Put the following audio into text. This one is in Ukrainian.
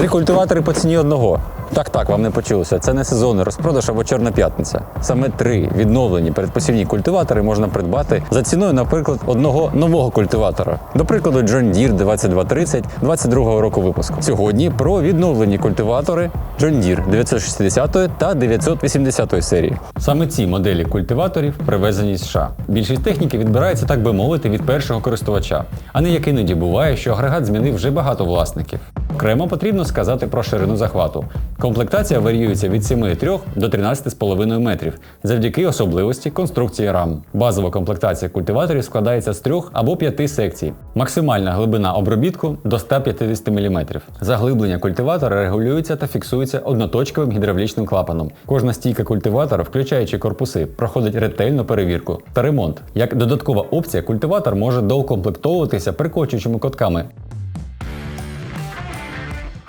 Три культиватори по ціні одного. Так, так, вам не почулося. Це не сезонний розпродаж або чорна п'ятниця. Саме три відновлені передпосівні культиватори можна придбати за ціною, наприклад, одного нового культиватора. До прикладу, John Deere 2230 22 року випуску. Сьогодні про відновлені культиватори John Deere 960 та 980 серії. Саме ці моделі культиваторів привезені з США. Більшість техніки відбирається, так би мовити, від першого користувача, а не як іноді буває, що агрегат змінив вже багато власників. Окремо потрібно сказати про ширину захвату. Комплектація варіюється від 7,3 до 13,5 метрів завдяки особливості конструкції рам. Базова комплектація культиваторів складається з трьох або п'яти секцій. Максимальна глибина обробітку до 150 мм. Заглиблення культиватора регулюється та фіксується одноточковим гідравлічним клапаном. Кожна стійка культиватора, включаючи корпуси, проходить ретельну перевірку та ремонт. Як додаткова опція, культиватор може доукомплектовуватися прикочуючими котками.